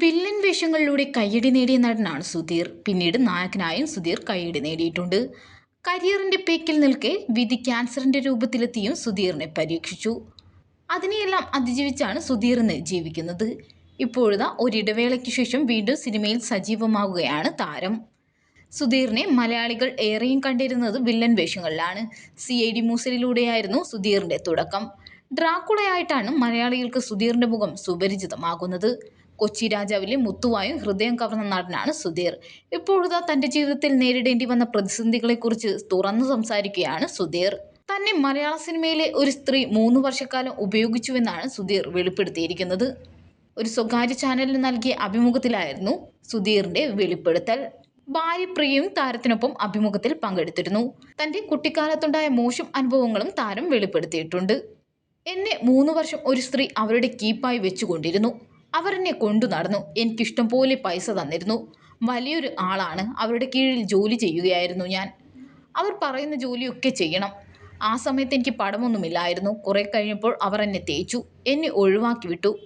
Villain വേഷങ്ങളിലൂടെ കയ്യടി നേടിയ നടനാണ് സുധീർ. പിന്നീട് നായകനായും സുധീർ കയ്യടി നേടിയിട്ടുണ്ട്. കരിയറിന്റെ പേക്കിൽ നിൽക്കെ വിധി ക്യാൻസറിന്റെ രൂപത്തിലെത്തിയും സുധീറിനെ പരീക്ഷിച്ചു. അതിനെയെല്ലാം അതിജീവിച്ചാണ് സുധീർ ഇന്ന് ജീവിക്കുന്നത്. ഇപ്പോഴത്തെ ഒരിടവേളയ്ക്ക് ശേഷം വീണ്ടും സിനിമയിൽ സജീവമാവുകയാണ് താരം. സുധീറിനെ മലയാളികൾ ഏറെയും കണ്ടിരുന്നത് വില്ലൻ വേഷങ്ങളിലാണ്. സി ഐ ഡി മൂസലിലൂടെയായിരുന്നു സുധീറിന്റെ തുടക്കം. ഡ്രാക്കുളയായിട്ടാണ് മലയാളികൾക്ക് സുധീറിന്റെ മുഖം സുപരിചിതമാകുന്നത്. കൊച്ചി രാജാവിലെ മുത്തുവായും ഹൃദയം കവർന്ന നടനാണ് സുധീർ. ഇപ്പോഴത്തെ തന്റെ ജീവിതത്തിൽ നേരിടേണ്ടി വന്ന പ്രതിസന്ധികളെക്കുറിച്ച് തുറന്നു സംസാരിക്കുകയാണ് സുധീർ. തന്നെ മലയാള സിനിമയിലെ ഒരു സ്ത്രീ മൂന്ന് വർഷക്കാലം ഉപയോഗിച്ചുവെന്നാണ് സുധീർ വെളിപ്പെടുത്തിയിരിക്കുന്നത്. ഒരു സ്വകാര്യ ചാനലിന് നൽകിയ അഭിമുഖത്തിലായിരുന്നു സുധീറിന്റെ വെളിപ്പെടുത്തൽ. ഭാര്യ പ്രിയയും താരത്തിനൊപ്പം അഭിമുഖത്തിൽ പങ്കെടുത്തിരുന്നു. തന്റെ കുട്ടിക്കാലത്തുണ്ടായ മോശം അനുഭവങ്ങളും താരം വെളിപ്പെടുത്തിയിട്ടുണ്ട്. എന്നെ മൂന്ന് വർഷം ഒരു സ്ത്രീ അവരുടെ കീപ്പായി വെച്ചുകൊണ്ടിരുന്നു. അവർ എന്നെ കൊണ്ടു നടന്നു. എനിക്കിഷ്ടം പോലെ പൈസ തന്നിരുന്നു. വലിയൊരു ആളാണ്. അവരുടെ കീഴിൽ ജോലി ചെയ്യുകയായിരുന്നു ഞാൻ. അവർ പറയുന്ന ജോലിയൊക്കെ ചെയ്യണം. ആ സമയത്ത് എനിക്ക് പടമൊന്നുമില്ലായിരുന്നു കുറേ കഴിഞ്ഞപ്പോൾ അവർ എന്നെ തേച്ചു. എന്നെ ഒഴിവാക്കി വിട്ടു.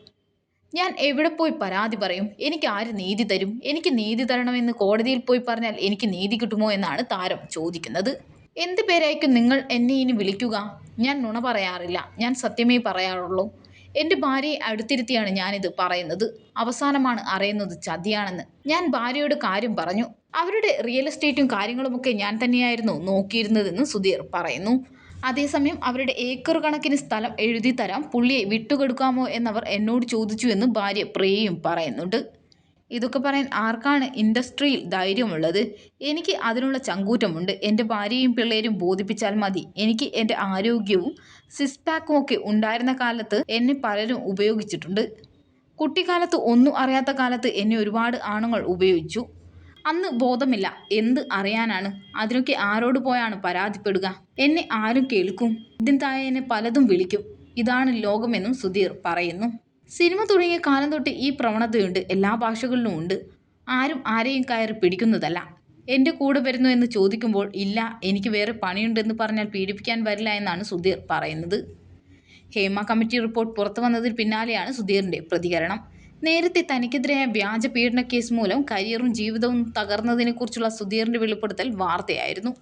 ഞാൻ എവിടെ പോയി പരാതി പറയും? എനിക്ക് ആര് നീതി തരും? എനിക്ക് നീതി തരണമെന്ന് കോടതിയിൽ പോയി പറഞ്ഞാൽ എനിക്ക് നീതി കിട്ടുമോ എന്നാണ് താരം ചോദിക്കുന്നത്. എന്ത് പേരായിരിക്കും നിങ്ങൾ എന്നെ ഇനി വിളിക്കുക? ഞാൻ നുണ പറയാറില്ല. ഞാൻ സത്യമേ പറയാറുള്ളൂ. എന്റെ ഭാര്യയെ അടുത്തിരുത്തിയാണ് ഞാനിത് പറയുന്നത്. അവസാനമാണ് അറിയുന്നത് ചതിയാണെന്ന്. ഞാൻ ഭാര്യയോട് കാര്യം പറഞ്ഞു. അവരുടെ റിയൽ എസ്റ്റേറ്റും കാര്യങ്ങളുമൊക്കെ ഞാൻ തന്നെയായിരുന്നു നോക്കിയിരുന്നതെന്ന് സുധീർ പറയുന്നു. അതേസമയം അവരുടെ ഏക്കർ കണക്കിന് സ്ഥലം എഴുതി തരാം പുള്ളിയെ വിട്ടുകൊടുക്കാമോ എന്നവർ എന്നോട് ചോദിച്ചു എന്ന് ഭാര്യ പ്രിയയും പറയുന്നുണ്ട്. ഇതൊക്കെ പറയാൻ ആർക്കാണ് ഇൻഡസ്ട്രിയിൽ ധൈര്യമുള്ളത്? എനിക്ക് അതിനുള്ള ചങ്കൂറ്റമുണ്ട്. എന്റെ ഭാര്യയും പിള്ളേരും ബോധിപ്പിച്ചാൽ മതി. എനിക്ക് എന്റെ ആരോഗ്യവും സിക്സ് പാക്കും ഒക്കെ ഉണ്ടായിരുന്ന കാലത്ത് എന്നെ പലരും ഉപയോഗിച്ചിട്ടുണ്ട്. കുട്ടിക്കാലത്ത് ഒന്നും അറിയാത്ത കാലത്ത് എന്നെ ഒരുപാട് ആണുങ്ങൾ ഉപയോഗിച്ചു. അന്ന് ബോധമില്ല. എന്ത് അറിയാനാണ്? അതിനൊക്കെ ആരോട് പോയാണ് പരാതിപ്പെടുക? എന്നെ ആരും കേൾക്കും. താഴെ എന്നെ പലതും വിളിക്കും. ഇതാണ് ലോകമെന്നും സുധീർ പറയുന്നു. സിനിമ തുടങ്ങിയ കാലം തൊട്ട് ഈ പ്രവണതയുണ്ട് എല്ലാ ഭാഷകളിലും ഉണ്ട്. ആരും ആരെയും കയറി പിടിക്കുന്നതല്ല. എന്റെ കൂടെ വരുന്നു എന്ന് ചോദിക്കുമ്പോൾ ഇല്ല എനിക്ക് വേറെ പണിയുണ്ടെന്ന് പറഞ്ഞാൽ പീഡിപ്പിക്കാൻ വരില്ല എന്നാണ് സുധീർ പറയുന്നത്. ഹേമ കമ്മിറ്റി റിപ്പോർട്ട് പുറത്തു വന്നതിന് പിന്നാലെയാണ് സുധീറിന്റെ പ്രതികരണം. നേരത്തെ തനിക്കെതിരായ വ്യാജ പീഡന കേസ് മൂലം കരിയറും ജീവിതവും തകർന്നതിനെക്കുറിച്ചുള്ള സുധീറിന്റെ വെളിപ്പെടുത്തൽ വാർത്തയായിരുന്നു.